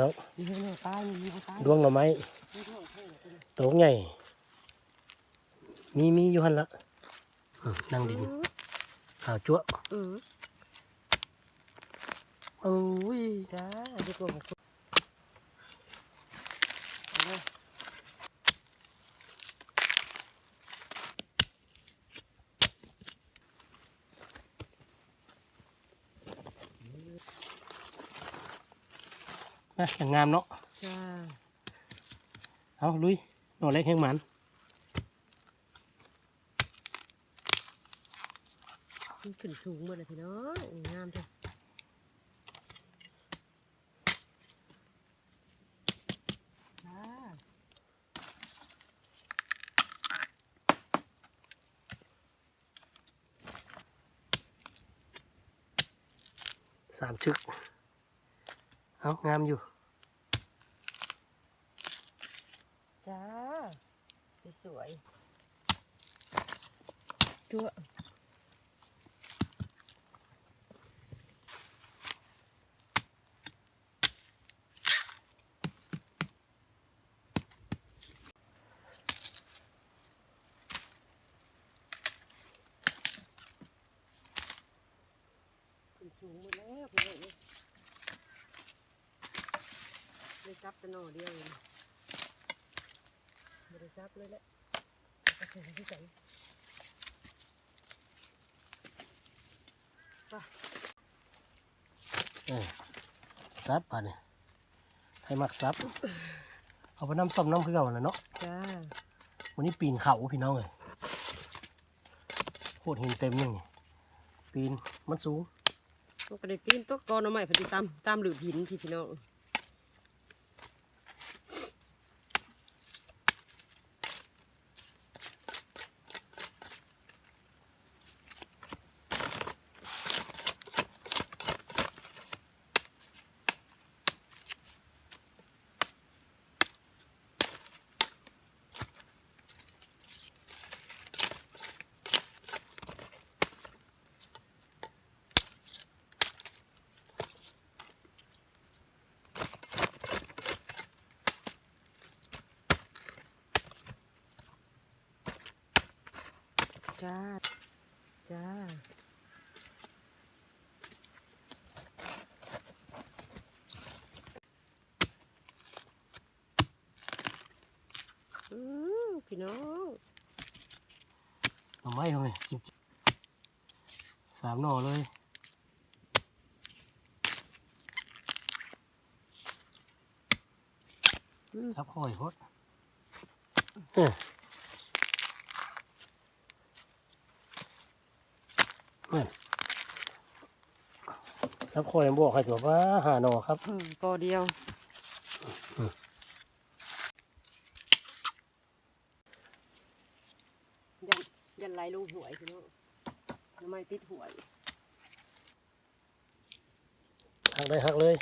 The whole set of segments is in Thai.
แล้วมีเนื้อปลามีเนื้อปลาดวงหน่อไม้มีเนื้อแห้งตัวนี้โตใหญ่มีมีอยู่หันละอืมนั่งดินขาวจั่วอือโอ้ยจ้าดีกว่าของคุณเอาเลย นะอย่างงามเนาะจ้าเอาลุยหน่อเล็กแห้งหมันมันขึ้นสูงหมดเลยพี่น้องงามจ้ะจ้าสามชึก เอางามอยู่ จ้าสวย ๆจั่วขึ้นสูงหมดแล้วพี่องเลยได้จับแต่หน่อเดียวเองไม่ได้จับเลยแหละก็ถึงที่ใจไป เออ ซับป่ะเนี่ยให้มักซับ เอาไปน้ำส้มน้ำเกลือแล้วเนาะจ้าวันนี้ปีนเขาพี่น้องเลยโคตรเห็นเต็มเลยนี่ปีนมันสูงมันก็ได้ปีนตกกอนเอาใหม่พอดีตามตามหลืบหินที่พี่น้อง จ้า จ้า อืมพี่น้อง หน่อไม้ทำไมจริงๆสามหน่อเลยอืมชับค่อยพดเออแม่นซับคอยบอกให้ตัวว่าหาหน่อครับอืมกอเดียว ยันยันไหลลงหวยพี่น้องทำไม ติดหวยหักได้หักเลย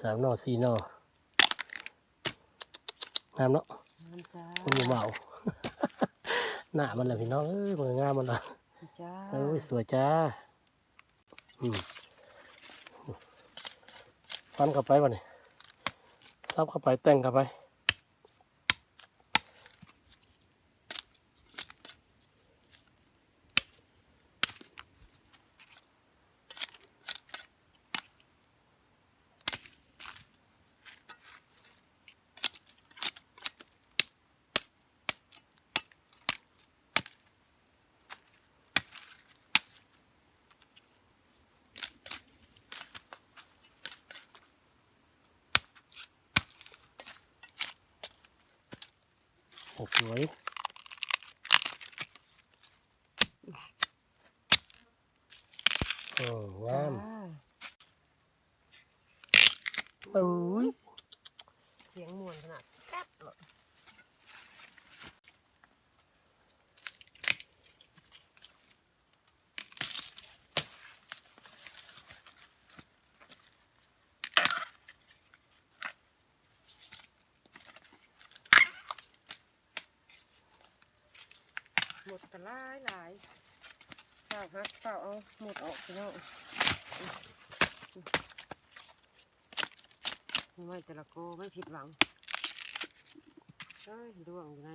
สามหน่อสี่หน่อน้ำเนาะมันจ้ามันอยู่เบาหน้ามันแหละพี่น้องเอ้ยมันงามมันละจ้าเอ้ยสวยจ้าอืมฟันเข้าไปวะนี่ซับเข้าไปแต่งเข้าไป ส วยโอ้งามจ้าโอ้ยเสียงมวนขนาดแก๊บเลย หมดกันหลายหลายเฝ้าฮักเฝ้าเอาหมดออกพี่น้องไม่แต่ละโกไม่ผิดหวังเอ้ยดวงอยู่ใน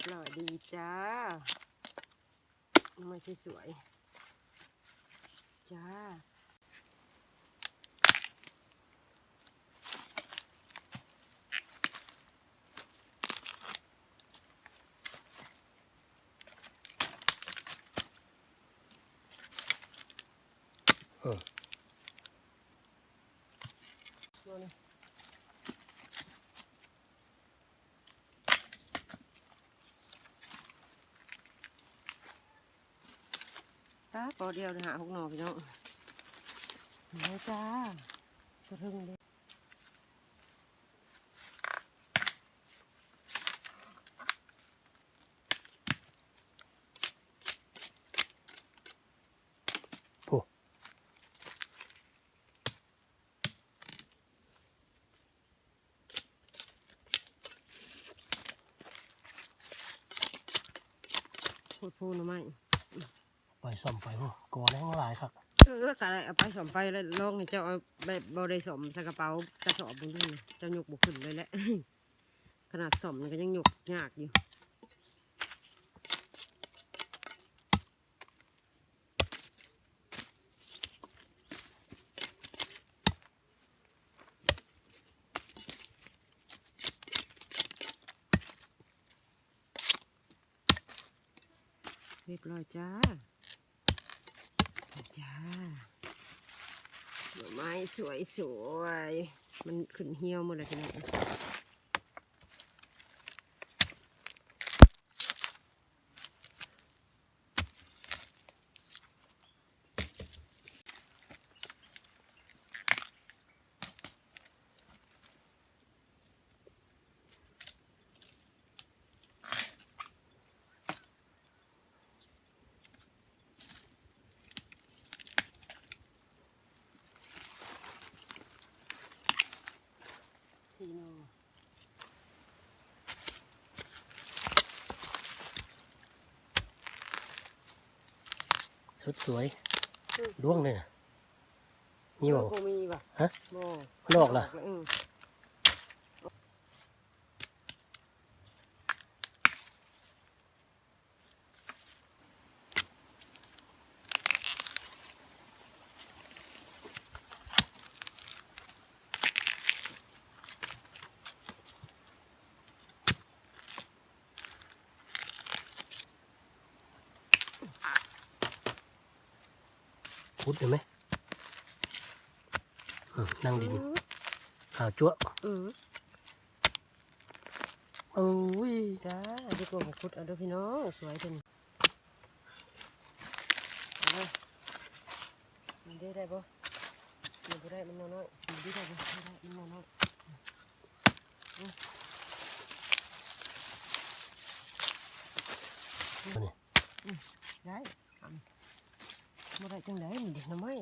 ยบร้อยดีจ้าไม่ใช่สวยๆจ้าเออ มาเลยตาป อเดียวเลยหาหกหน่อพี่น้องมาจ้ากระทึงเลยโอ้พูดพูดหน่อไม้ ไปซ่อมไปโอ้กอแรงหลายครับเออกะไรเอาไปสมไปแล้วลองเจ้าเอาแบบบได้สมใส่กระเป๋ากระสอบบุญด้วยเจะยกบุขึ้นเลยแหละขนาดสอมนี่ก็ยังยกยากอยู่เรียบร้อยจ้า จ้าดอกไม้สวยสวยๆมันขึ้นเหี่ยวหมดเลยทีนี้ ชีโนสุดสวยดวงเลยนะนี่บอกโมีป่ะฮะโมมันออกล่ะอืม พุดเห็นไหมนั่งดินขาวจั๊วโอ้ยจ้าดีกว่าของคุดเอาเด้วยพี่น้องสวยจังมันได้ได้ปะมันได้มันน้อยมันได้ได้ปะไม่ได้มันน้อยนี่ได้ บ่ได้จังไดมันเด็กน้ำไม้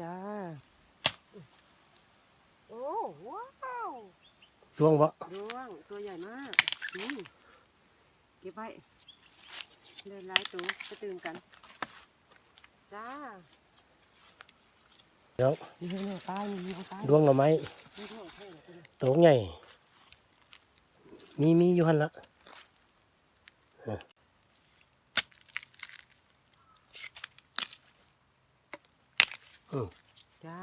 จ้า โอ้ว้าวดวงวะดวง ตัวใหญ่มากนี่เก็บไว้เดินไล่ตัวจะตื่นกัน จ้า เดี๋ยวดวงหน่อไม้โตใหญ่ มีมีอยู่หันละอออืมจ้า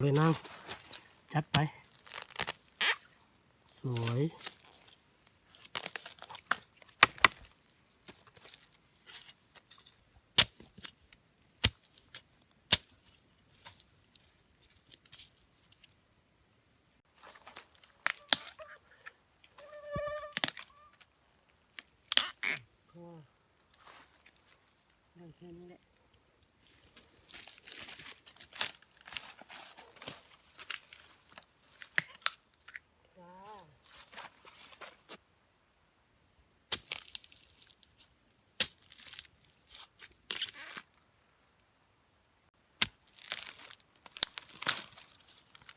เลยนั่งจัดไป สวย พอได้แค่นี้แหละ จ้า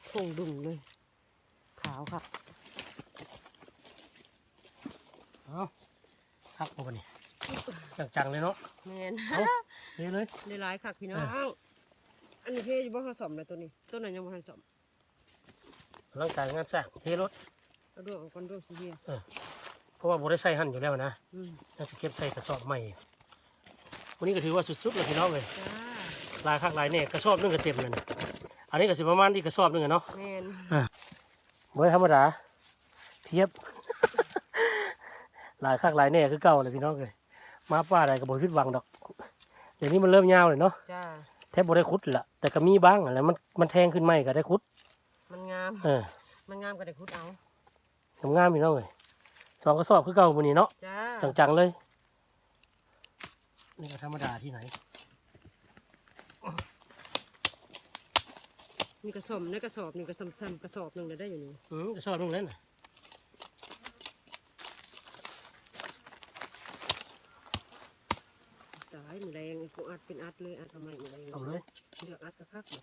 โค งดุ่งเลย ขาวครับเอาพักมาวันนี้จังๆเลยเนาะแมนเอาเลยเลยได้หลายคักพี่น้องเอออันนี้เทอยู่บ่ผสมเลยตัวนี้ ตัวนั้นยังบ่ผสมร่างกายงานสร้างเทรถเอาด้วยเอากันด้วยสิเฮียเพราะว่าบได้ใส่หั่นอยู่แล้วนะอืมน่าจะเก็บใส่กระสอบใหม่วันนี้ก็ถือว่าสุดๆเลยพี่น้องเลยจ้าลายข้างลายเนี่ยกระสอบหนึงก็เต็มเลยนะ อันนี้ก็สิประมาณที่กระสอบหนึงอะเนาะแมนเมื่อธรรมดาเทียบลายข้างลายเนี่ยคือเก่าเลยพี่น้องเลยมาป้าอะไรก็บ่ผิดหวังดอกเดี๋ยวนี้มันเริ่มยาวเลยเนาะจ้า แทบบ่ได้คุดละแต่ก็มีบ้างอะไรมันมันแทงขึ้นไม่ก็ได้คุดมันงาม เออมันงามก็ได้คุดเอา งามๆพี่น้องเลยสองกระสอบคือเก่าวันนี้เนาะ จ้า จังๆเลย นี่ก็ธรรมดาที่ไหน มีกระสอบในกระสอบหนึ่งกระสอบทำกระสอบหนึ่งเลยได้อยู่นี่อืมกระสอบหนึงแล้วน่ะตายมือแรงกูอัดเป็นอัดเลยอัดทำไมมือแรงเอาเลยเลือกอัดกระคักเลย